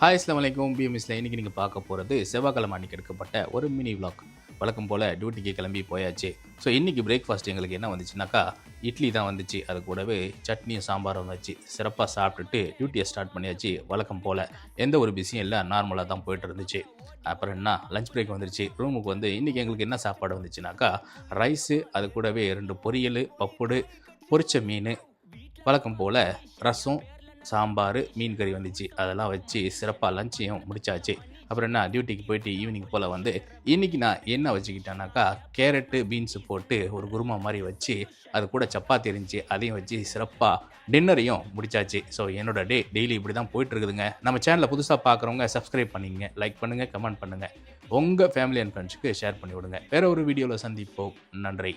Hi அஸ்லாம் வலைக்கும் பிஎம்எஸ்ல இன்னைக்கு நீங்கள் பார்க்க போகிறது செவ்வாய்க்கிழமை அன்னைக்கு எடுக்கப்பட்ட ஒரு மினி விளாக் வழக்கம் போல் டியூட்டிக்கு கிளம்பி போயாச்சு. ஸோ இன்றைக்கி பிரேக்ஃபாஸ்ட் எங்களுக்கு என்ன வந்துச்சுனாக்கா இட்லி தான் வந்துச்சு. அது கூடவே சட்னியும் சாம்பாரும் வந்துச்சு சிறப்பாக சாப்பிட்டுட்டு டியூட்டியை ஸ்டார்ட் பண்ணியாச்சு. வழக்கம் போல் எந்த ஒரு பிஸியும் இல்லை நார்மலாக தான் போயிட்டு இருந்துச்சு. அப்புறம் என்ன? லஞ்ச் பிரேக் வந்துருச்சு. ரூமுக்கு வந்து இன்றைக்கி எங்களுக்கு என்ன சாப்பாடு வந்துச்சுனாக்கா ரைஸு அது கூடவே ரெண்டு பொரியல் பப்புடு பொரிச்ச மீன் வழக்கம் போல் ரசம் சாம்பார் மீன் கறி வந்துச்சு. அதெல்லாம் வச்சு சிறப்பாக லஞ்சையும் முடிச்சாச்சு. அப்புறம் என்ன டியூட்டிக்கு போயிட்டு ஈவினிங் போல் வந்து இன்றைக்கி நான் என்ன வச்சுக்கிட்டேனாக்கா கேரட்டு பீன்ஸு போட்டு ஒரு குருமா மாதிரி வச்சு அது கூட சப்பாத்தி இருந்துச்சு. அதையும் வச்சு சிறப்பாக டின்னரையும் முடிச்சாச்சு. ஸோ என்னோட டே டெய்லி இப்படி தான் போயிட்டுருக்குதுங்க. நம்ம சேனலை புதுசாக பார்க்குறவங்க சப்ஸ்கிரைப் பண்ணிங்க லைக் பண்ணுங்கள் கமெண்ட் பண்ணுங்கள் உங்கள் ஃபேமிலி அண்ட் ஃப்ரெண்ட்ஸுக்கு ஷேர் பண்ணி விடுங்க. வேற ஒரு வீடியோவில் சந்திப்போம். நன்றி.